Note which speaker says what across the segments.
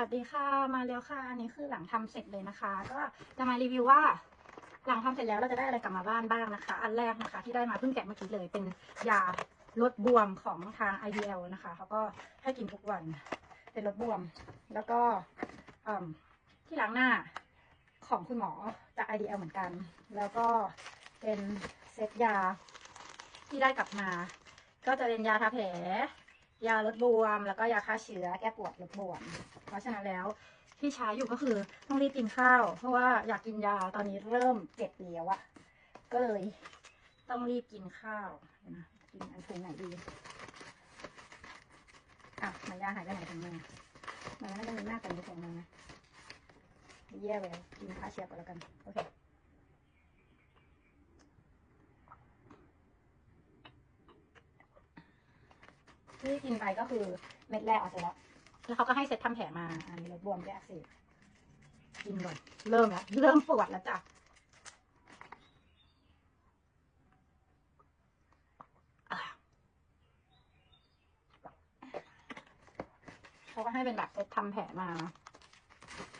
Speaker 1: วัสดีค่ะ มาแล้วค่ะ อันนี้คือหลังทำเสร็จเลยนะคะ ก็จะมารีวิวว่า หลังทำเสร็จแล้วเราจะได้อะไรกลับมาบ้านบ้างนะคะ อันแรกนะคะ ที่ได้มาเพิ่งแกะเมื่อกี้เลย เป็นยาลดบวมของทาง IDL นะคะเขาก็ให้กินทุกวัน เป็นลดบวม แล้วก็ที่ล้างหน้าของคุณหมอจาก IDL เหมือนกัน แล้วก็เป็นเซตยาที่ได้กลับมา ก็จะเป็นยาทาแผล ยาลดบวม แล้วก็ยาฆ่าเชื้อแก้ปวดลดบวม เพราะฉะนั้นแล้วที่ใช้อยู่ก็คือต้องรีบกินข้าว เพราะว่าอยากกินยาตอนนี้เริ่มเจ็บแล้วอะก็เลยต้องรีบกินข้าวนะกินอันถุงไหนดีอะมันยาหายไปไหนถุงนึงมันน่าจะมีมากกว่านี้ถุงนึงนะแย่ไปแล้วกินฆ่าเชื้อก่อนแล้วกันโอเค ที่กินไปก็คือเม็ดแรกเอาเสร็จแล้ว แล้วเขาก็ให้เซตทำแผลมา อันนี้เลดบวมแก้อักเสบกินก่อนเริ่มแล้วเริ่มปวดแล้วจ้ะอะเขาก็ให้เป็นแบบเซตทำแผลมา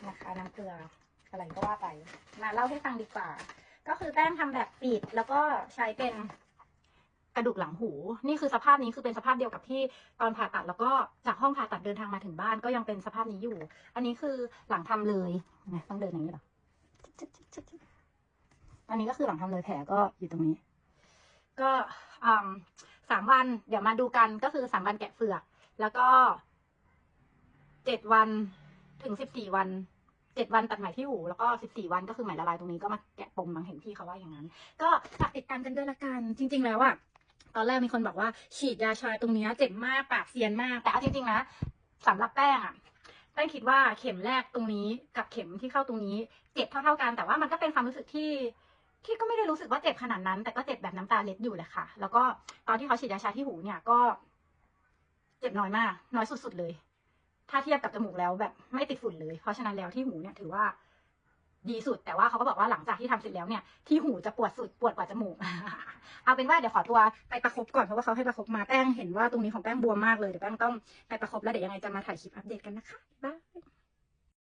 Speaker 1: นะคะน้ำเกลืออะไรก็ว่าไป มาเล่าให้ฟังดีกว่า ก็คือแป้งทำแบบปิดแล้วก็ใช้เป็น กระดูกหลังหู นี่คือสภาพนี้คือเป็นสภาพเดียวกับที่ตอนผ่าตัดแล้วก็จากห้องผ่าตัดเดินทางมาถึงบ้านก็ยังเป็นสภาพนี้อยู่ อันนี้คือหลังทำเลยนะต้องเดินอย่างนี้หรออันนี้ก็คือหลังทำเลยแผลก็อยู่ตรงนี้ ก็สามวันเดี๋ยวมาดูกันก็คือสามวันแกะเฟือก แล้วก็เจ็ดวันถึงสิบสี่วันเจ็ดวันตัดไหมที่หูแล้วก็สิบสี่วันก็คือไหมละลายตรงนี้ก็มาแกะปมบางเห็นพี่เขาว่าอย่างนั้น ก็ฝากติดตามกันด้วยละกัน จริง ๆ แล้วอะ ตอนแรกมีคนบอกว่าฉีดยาชาตรงนี้เจ็บมากปากเซียนมาก แต่เอาจริงๆนะสำหรับแป้งอะแป้งคิดว่าเข็มแรกตรงนี้กับเข็มที่เข้าตรงนี้เจ็บเท่าๆกัน แต่ว่ามันก็เป็นความรู้สึกที่ที่ก็ไม่ได้รู้สึกว่าเจ็บขนาดนั้น แต่ก็เจ็บแบบน้ำตาเล็ดอยู่แหละค่ะ แล้วก็ตอนที่เขาฉีดยาชาที่หูเนี่ยก็ เจ็บน้อยมาก น้อยสุดๆเลย ถ้าเทียบกับจมูกแล้วแบบไม่ติดฝุ่นเลย เพราะฉะนั้นแล้วที่หูเนี่ยถือว่า ดีสุด แต่ว่าเขาก็บอกว่าหลังจากที่ทำเสร็จแล้วเนี่ยที่หูจะปวดสุดปวดกว่าจมูก เอาเป็นว่าเดี๋ยวขอตัวไปประคบก่อนเพราะว่าเขาให้ประคบมาแป้งเห็นว่าตรงนี้ของแป้งบวมมากเลยเดี๋ยวแป้งต้องไปประคบแล้วเดี๋ยวยังไงจะมาถ่ายคลิปอัปเดตกันนะคะบ๊ายบาย